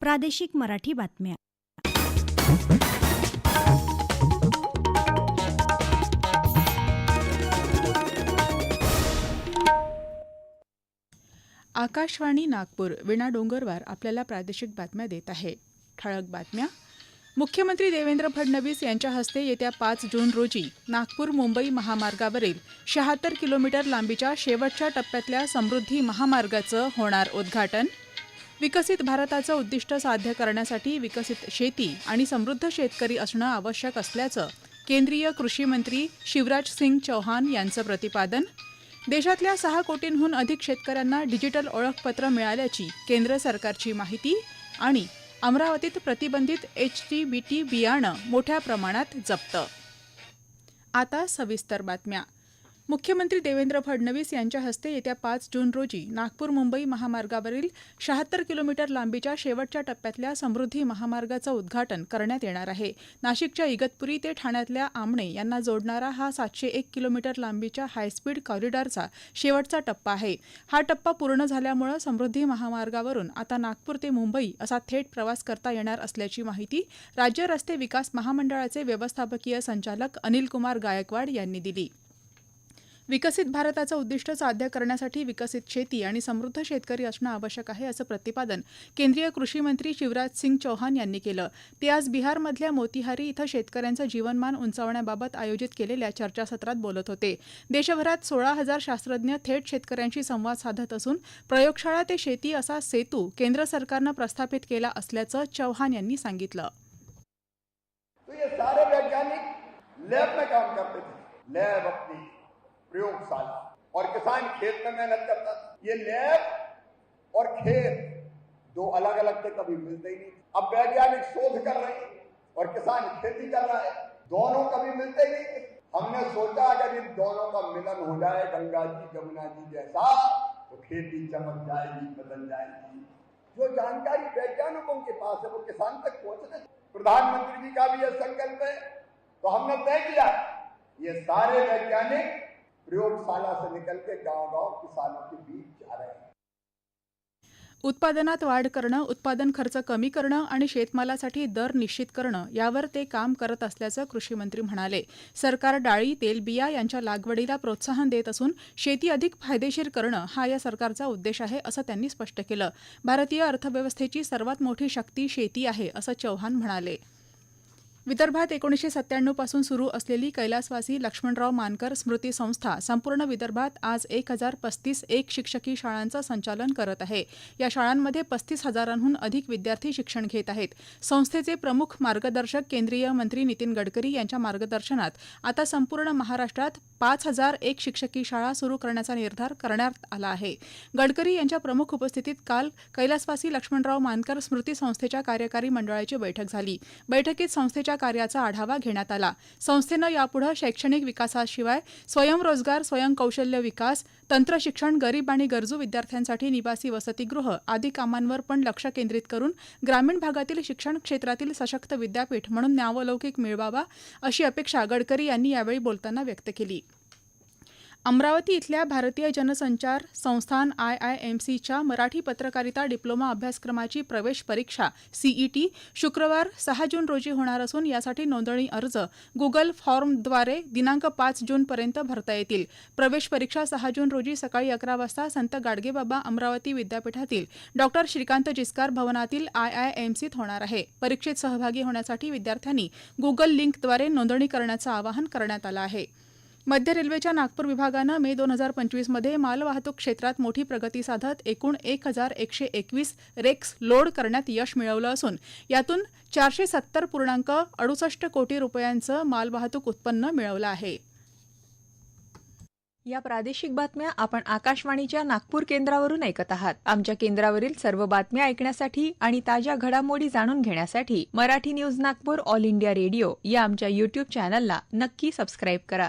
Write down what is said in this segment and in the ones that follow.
प्रादेशिक मराठी बातम्या. आकाशवाणी नागपूर विणा डोंगरवार आपल्याला प्रादेशिक बातम्या देत आहे. ठळक बातम्या. मुख्यमंत्री देवेंद्र फडणवीस यांच्या हस्ते येत्या पाच जून रोजी नागपूर मुंबई महामार्गावरील शहात्तर किलोमीटर लांबीच्या शेवटच्या टप्प्यातल्या समृद्धी महामार्गाचं होणार उद्घाटन. विकसित भारताचं उद्दिष्ट साध्य करण्यासाठी विकसित शेती आणि समृद्ध शेतकरी असणं आवश्यक असल्याचं केंद्रीय कृषी मंत्री शिवराज सिंग चौहान यांचं प्रतिपादन. देशातल्या सहा कोटींहून अधिक शेतकऱ्यांना डिजिटल ओळखपत्र मिळाल्याची केंद्र सरकारची माहिती आणि अमरावतीत प्रतिबंधित एच टी बी टी बियाणं मोठ्या प्रमाणात जप्त. आता सविस्तर बातम्या. मुख्यमंत्री देवेंद्र फडणवीस यांच्या हस्ते येत्या पाच जून रोजी नागपूर मुंबई महामार्गावरील शहात्तर किलोमीटर लांबीच्या शेवटच्या टप्प्यातल्या समृद्धी महामार्गाचं उद्घाटन करण्यात येणार आहे. नाशिकच्या इगतपुरी ते ठाण्यातल्या आमणे यांना जोडणारा हा सातशे एक किलोमीटर लांबीच्या हायस्पीड कॉरिडॉरचा शेवटचा टप्पा आहे. हा टप्पा पूर्ण झाल्यामुळे समृद्धी महामार्गावरून आता नागपूर ते मुंबई असा थेट प्रवास करता येणार असल्याची माहिती राज्य रस्ते विकास महामंडळाचे व्यवस्थापकीय संचालक अनिल कुमार गायकवाड यांनी दिली. विकसित भारताचं उद्दिष्ट साध्य करण्यासाठी विकसित शेती आणि समृद्ध शेतकरी असणं आवश्यक आहे असं प्रतिपादन केंद्रीय कृषी मंत्री शिवराज सिंग चौहान यांनी केलं. ते आज बिहारमधल्या मोतिहारी इथं शेतकऱ्यांचं जीवनमान उंचावण्याबाबत आयोजित केलेल्या चर्चासत्रात बोलत होते. देशभरात सोळा हजार शास्त्रज्ञ थेट शेतकऱ्यांशी संवाद साधत असून प्रयोगशाळा ते शेती असा सेतू केंद्र सरकारनं प्रस्थापित केला असल्याचं चौहान यांनी सांगितलं. तो ये सारे वैज्ञानिक लैब में काम करते थे. लैब अपनी प्रयोगशाला। और किसान खेत में मेहनत करता था। ये लैब और खेत, दो अलग अलग थे, कभी मिलते ही नहीं। अब वैज्ञानिक शोध कर रहे हैं और किसान खेती कर रहा है। दोनों कभी मिलते ही नहीं। हमने सोचा अगर इन दोनों का मिलन हो जाए, गंगा जी जमुना जी जैसा तो खेती चमक जाएगी, बदल जाएगी। जो जानकारी वैज्ञानिकों के पास है, वो किसान तक पहुँचने प्रधानमंत्री जी का भी यह संकल्प है। तो हमने तय किया, ये सारे वैज्ञानिक प्रयोगशाला से निकल के गाँव गाँव किसानों के बीच जा रहे हैं। उत्पादनात वाढ करणं उत्पादन खर्च कमी करणं आणि शेतमालासाठी दर निश्चित करणं यावर ते काम करत असल्याचं कृषीमंत्री म्हणाले. सरकार डाळी तेलबिया यांच्या लागवडीला प्रोत्साहन देत असून शेती अधिक फायदेशीर करणं हा या सरकारचा उद्देश आहे असं त्यांनी स्पष्ट केलं. भारतीय अर्थव्यवस्थेची सर्वात मोठी शक्ती शेती आहे असं चौहान म्हणाले. विदर्भात एकोणीसशे सत्त्याण्णवपासून सुरू असलेली कैलासवासी लक्ष्मणराव मानकर स्मृती संस्था संपूर्ण विदर्भात आज एक हजार पस्तीस एक शिक्षकी शाळांचं संचालन करत आहे. या शाळांमध्ये पस्तीस हजारांहून अधिक विद्यार्थी शिक्षण घेत आहेत. संस्थेचे प्रमुख मार्गदर्शक केंद्रीय मंत्री नितीन गडकरी यांच्या मार्गदर्शनात आता संपूर्ण महाराष्ट्रात पाच हजार एक शिक्षकी शाळा सुरू करण्याचा निर्धार करण्यात आला आहे. गडकरी यांच्या प्रमुख उपस्थितीत काल कैलासवासी लक्ष्मणराव मानकर स्मृती संस्थेच्या कार्यकारी मंडळाची बैठक झाली. बैठकीत संस्थेच्या कार्याचा आढावा घेण्यात आला. संस्थेनं यापुढे शैक्षणिक विकासाशिवाय स्वयंरोजगार स्वयंकौशल्य विकास तंत्रशिक्षण गरीब आणि गरजू विद्यार्थ्यांसाठी निवासी वसतिगृह आदी कामांवर पण लक्ष केंद्रित करून ग्रामीण भागातील शिक्षण क्षेत्रातील सशक्त विद्यापीठ म्हणून नावलौकिक मिळवावा अशी अपेक्षा गडकरी यांनी यावेळी बोलताना व्यक्त केली. अमरावती इथल्या भारतीय जनसंचार संस्थान आय आय एम सीच्या मराठी पत्रकारिता डिप्लोमा अभ्यासक्रमाची प्रवेश परीक्षा सीईटी शुक्रवार सहा जून रोजी होणार असून यासाठी नोंदणी अर्ज गुगल फॉर्मद्वारे दिनांक पाच जूनपर्यंत भरता येतील. प्रवेश परीक्षा सहा जून रोजी सकाळी अकरा वाजता संत गाडगेबाबा अमरावती विद्यापीठातील डॉक्टर श्रीकांत जिस्कार भवनातील आय आय एम सीत होणार आहे. परीक्षेत सहभागी होण्यासाठी विद्यार्थ्यांनी गुगल लिंकद्वारे नोंदणी करण्याचं आवाहन करण्यात आलं आहे. मध्य रेल्वेच्या नागपूर विभागानं मे दोन हजार पंचवीसमध्ये मालवाहतूक क्षेत्रात मोठी प्रगती साधत एकूण एक हजार एकशे एकवीस रेक्स लोड करण्यात यश मिळवलं असून यातून चारशे सत्तर पूर्णांक अडुसष्ट कोटी रुपयांचं मालवाहतूक उत्पन्न मिळवलं आहे. या प्रादेशिक बातम्या आपण आकाशवाणीच्या नागपूर केंद्रावरून ऐकत आहात. आमच्या केंद्रावरील सर्व बातम्या ऐकण्यासाठी आणि ताज्या घडामोडी जाणून घेण्यासाठी Marathi news Nagpur All India Radio या आमच्या युट्यूब चॅनलला नक्की सबस्क्राईब करा.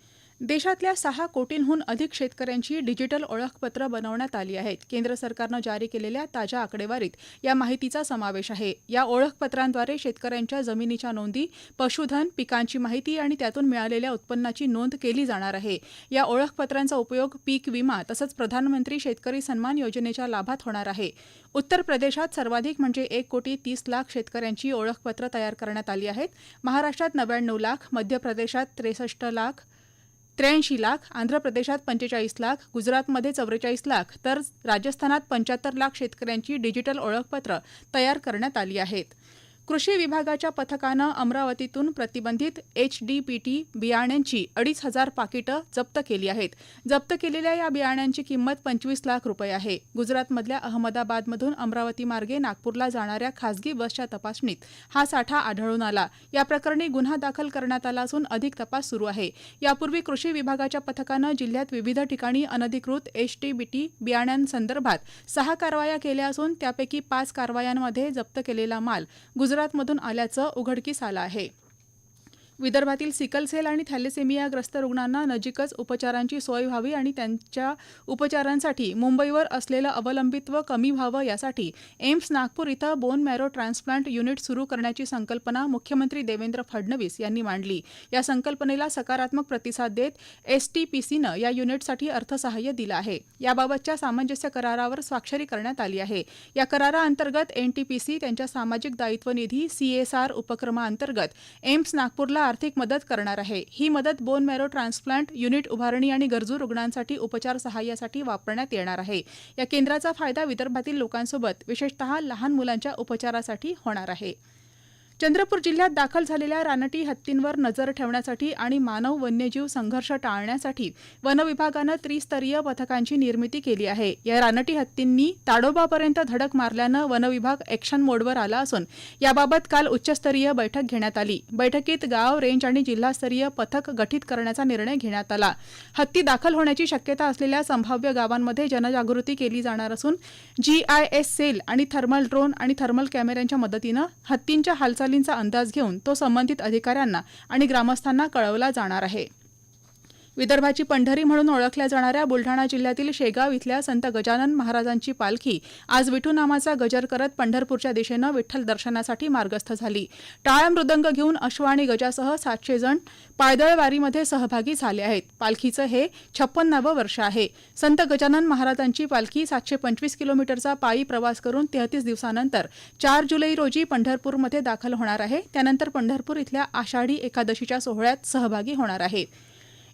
देशातल्या सहा कोटींहून अधिक शेतकऱ्यांची डिजिटल ओळखपत्र बनवण्यात आली आहेत. केंद्र सरकारनं जारी केलेल्या ताज्या आकडेवारीत या माहितीचा समावेश आहे. या ओळखपत्रांद्वारे शेतकऱ्यांच्या जमिनीच्या नोंदी पशुधन पिकांची माहिती आणि त्यातून मिळालेल्या उत्पन्नाची नोंद केली जाणार आहे. या ओळखपत्रांचा उपयोग पीक विमा तसंच प्रधानमंत्री शेतकरी सन्मान योजनेच्या लाभात होणार आहे. उत्तर प्रदेशात सर्वाधिक म्हणजे एक कोटी तीस लाख शेतकऱ्यांची ओळखपत्र तयार करण्यात आली आहेत. महाराष्ट्रात नव्याण्णव लाख मध्य प्रदेशात त्रेसष्ट लाख त्र्याऐंशी लाख आंध्र प्रदेशात पंचेचाळीस लाख गुजरातमध्ये चौवेचाळीस लाख तर राजस्थानात पंच्याहत्तर लाख शेतकऱ्यांची डिजिटल ओळखपत्र तयार करण्यात आली आहेत. कृषी विभागाच्या पथकानं अमरावतीतून प्रतिबंधित एच डी पी टी बियाण्यांची अडीच हजार पाकिटं जप्त केली आहेत. जप्त केलेल्या या बियाण्यांची किंमत पंचवीस लाख रुपये आहे. गुजरातमधल्या अहमदाबादमधून अमरावती मार्गे नागपूरला जाणाऱ्या खासगी बसच्या तपासणीत हा साठा आढळून आला. या प्रकरणी गुन्हा दाखल करण्यात आला असून अधिक तपास सुरू आहे. यापूर्वी कृषी विभागाच्या पथकानं जिल्ह्यात विविध ठिकाणी अनधिकृत एच टी बी टी बियाण्यांसंदर्भात सहा कारवाया केल्या असून त्यापैकी पाच कारवायांमध्ये जप्त केलेला माल गुजरातमधून आल्याचं उघडकीस आलं आहे. विदर्भातील सिकलसेल आणि थॅलेसेमियाग्रस्त रुग्णांना नजीकच उपचारांची सोय व्हावी आणि त्यांच्या उपचारांसाठी मुंबईवर असलेलं अवलंबित्व कमी व्हावं यासाठी एम्स नागपूर इथं बोन मॅरो ट्रान्सप्लांट युनिट सुरू करण्याची संकल्पना मुख्यमंत्री देवेंद्र फडणवीस यांनी मांडली. या संकल्पनेला सकारात्मक प्रतिसाद देत एसटीपीसीनं या युनिटसाठी अर्थसहाय्य दिलं आहे. याबाबतच्या सामंजस्य करारावर स्वाक्षरी करण्यात आली आहे. या कराराअंतर्गत एनटीपीसी त्यांच्या सामाजिक दायित्व निधी सीएसआर उपक्रमाअंतर्गत एम्स नागपूरला आर्थिक मदत करणार आहे. ही मदत बोन मॅरो ट्रान्सप्लांट युनिट उभारणी आणि गरजू रुग्णांसाठी उपचार सहाय्यासाठी वापरण्यात येणार आहे. या केंद्राचा फायदा विदर्भातील लोकांसोबत विशेषतः लहान मुलांच्या उपचारासाठी होणार आहे. चंद्रपूर जिल्ह्यात दाखल झालेल्या रानटी हत्तींवर नजर ठेवण्यासाठी आणि मानव वन्यजीव संघर्ष टाळण्यासाठी वनविभागानं त्रिस्तरीय पथकांची निर्मिती केली आहे. या रानटी हत्तींनी ताडोबापर्यंत धडक मारल्यानं वनविभाग एक्शन मोडवर आला असून याबाबत काल उच्चस्तरीय बैठक घेण्यात आली. बैठकीत गाव रेंज आणि जिल्हास्तरीय पथक गठीत करण्याचा निर्णय घेण्यात आला. हत्ती दाखल होण्याची शक्यता असलेल्या संभाव्य गावांमध्ये जनजागृती केली जाणार असून जीआयएस सेल आणि थर्मल ड्रोन आणि थर्मल कॅमेऱ्यांच्या मदतीनं हत्तींच्या हालचाली हालचालींचा अंदाज घेऊन तो संबंधित अधिकाऱ्यांना आणि ग्रामस्थांना कळवला जाणार आहे. विदर्भाची पंढरी म्हणून ओळखल्या जाणाऱ्या बुलढाणा जिल्ह्यातील शेगाव इथल्या संत गजानन महाराजांची पालखी आज विठू नामाचा गजर करत पंढरपूरच्या दिशेनं विठ्ठल दर्शनासाठी मार्गस्थ झाली. टाळ मृदंग घेऊन अश्व आणि गजासह सातशे जण पायदळ वारीमध्ये सहभागी झाले आहेत. पालखीचं हे छप्पन्नावं वर्ष आहे. संत गजानन महाराजांची पालखी सातशे पंचवीस किलोमीटरचा पायी प्रवास करून तेहतीस दिवसानंतर चार जुलै रोजी पंढरपूरमध्ये दाखल होणार आहे. त्यानंतर पंढरपूर इथल्या आषाढी एकादशीच्या सोहळ्यात सहभागी होणार आहे.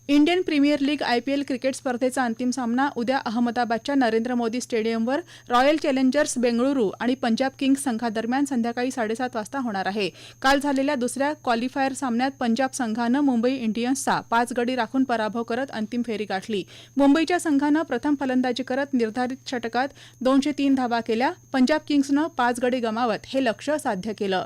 Indian Premier League IPL cricket स्पर्धेचा अंतिम सामना उद्या अहमदाबादच्या नरेंद्र मोदी स्टेडियमवर रॉयल चॅलेंजर्स बेंगळुरू आणि पंजाब किंग्स संघादरम्यान संध्याकाळी साडेसात वाजता होणार आहे. काल झालेल्या दुसऱ्या क्वालिफायर सामन्यात पंजाब संघानं मुंबई इंडियन्सचा पाच गडी राखून पराभव करत अंतिम फेरी गाठली. मुंबईच्या संघानं प्रथम फलंदाजी करत निर्धारित षटकात दोनशे तीन धावा केल्या. पंजाब किंग्सनं पाच गडी गमावत हे लक्ष्य साध्य केलं.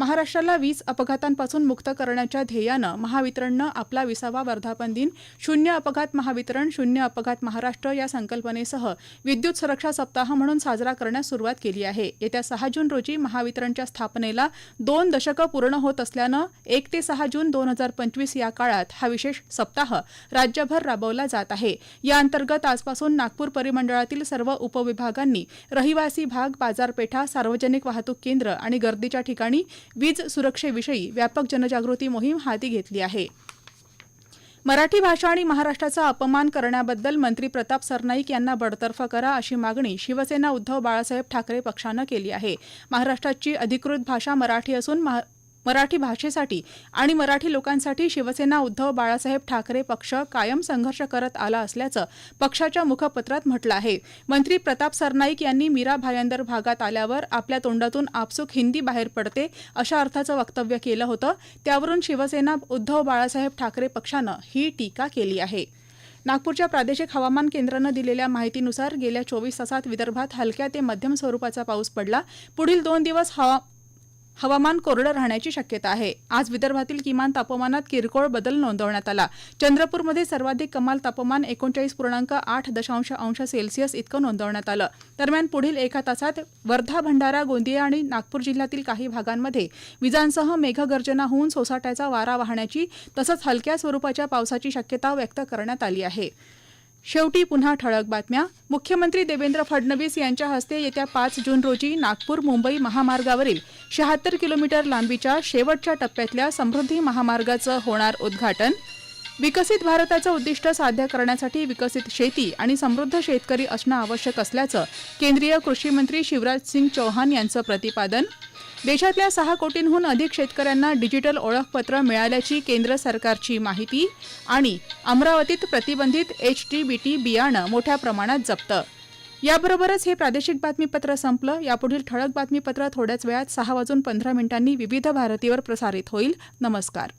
महाराष्ट्राला वीज अपघातांपासून मुक्त करण्याच्या ध्येयानं महावितरणनं आपला विसावा वर्धापन दिन शून्य अपघात महावितरण शून्य अपघात महाराष्ट्र या संकल्पनेसह विद्युत सुरक्षा सप्ताह म्हणून साजरा करण्यास सुरुवात केली आहे. येत्या सहा जून रोजी महावितरणच्या स्थापनेला दोन दशकं पूर्ण होत असल्यानं एक ते सहा जून दोन हजार पंचवीस या काळात हा विशेष सप्ताह राज्यभर राबवला जात आहे. या अंतर्गत आजपासून नागपूर परिमंडळातील सर्व उपविभागांनी रहिवासी भाग बाजारपेठा सार्वजनिक वाहतूक केंद्र आणि गर्दीच्या ठिकाणी वीज सुरक्षेविषयी व्यापक जनजागृती मोहीम हाती घेतली आहे. मराठी भाषा आणि महाराष्ट्राचा अपमान करण्याबद्दल मंत्री प्रताप सरनाईक यांना बडतर्फ करा अशी मागणी शिवसेना उद्धव बाळासाहेब ठाकरे पक्षानं केली आहे. महाराष्ट्राची अधिकृत भाषा मराठी असून महा- मराठी भाषेसाठी आणि मराठी लोकांसाठी शिवसेना उद्धव बाळासाहेब ठाकरे पक्ष कायम संघर्ष करत आला असल्याचं पक्षाच्या मुखपत्रात म्हटलं आहे. मंत्री प्रताप सरनाईक यांनी मीरा भायंदर भागात आल्यावर आपल्या तोंडातून आपसूक हिंदी बाहेर पडते अशा अर्थाचं वक्तव्य केलं होतं. त्यावरून शिवसेना उद्धव बाळासाहेब ठाकरे पक्षानं ही टीका केली आहे. नागपूरच्या प्रादेशिक हवामान केंद्रानं दिलेल्या माहितीनुसार गेल्या चोवीस तासात विदर्भात हलक्या ते मध्यम स्वरूपाचा पाऊस पडला. पुढील दोन दिवस हवा हवामान कोरडं राहण्याची शक्यता आहे. आज विदर्भातील किमान तापमानात किरकोळ बदल नोंदवण्यात आला. चंद्रपूरमध्ये सर्वाधिक कमाल तापमान एकोणचाळीस पूर्णांक आठ दशांश अंश सेल्सिअस इतकं नोंदवण्यात आलं. दरम्यान पुढील एका तासात वर्धा भंडारा गोंदिया आणि नागपूर जिल्ह्यातील काही भागांमध्ये विजांसह मेघगर्जना होऊन सोसाट्याचा वारा वाहण्याची तसंच हलक्या स्वरूपाच्या पावसाची शक्यता व्यक्त करण्यात आली आहे. शेवटी पुन्हा ठळक बातम्या. मुख्यमंत्री देवेंद्र फडणवीस यांच्या हस्ते येत्या पाच जून रोजी नागपूर मुंबई महामार्गावरील शहात्तर किलोमीटर लांबीच्या शेवटच्या टप्प्यातल्या समृद्धी महामार्गाचं होणार उद्घाटन. विकसित भारताचं उद्दिष्ट साध्य करण्यासाठी विकसित शेती आणि समृद्ध शेतकरी असणं आवश्यक असल्याचं केंद्रीय कृषी मंत्री शिवराज सिंग चौहान यांचं प्रतिपादन. देशातल्या सहा कोटींहून अधिक शेतकऱ्यांना डिजिटल ओळखपत्र मिळाल्याची केंद्र सरकारची माहिती आणि अमरावतीत प्रतिबंधित एच टी बी टी बियाणं मोठ्या प्रमाणात जप्त. याबरोबरच हे प्रादेशिक बातमीपत्र संपलं. यापुढील ठळक बातमीपत्र थोड्याच वेळात सहा वाजून पंधरा मिनिटांनी विविध भारतीवर प्रसारित होईल. नमस्कार.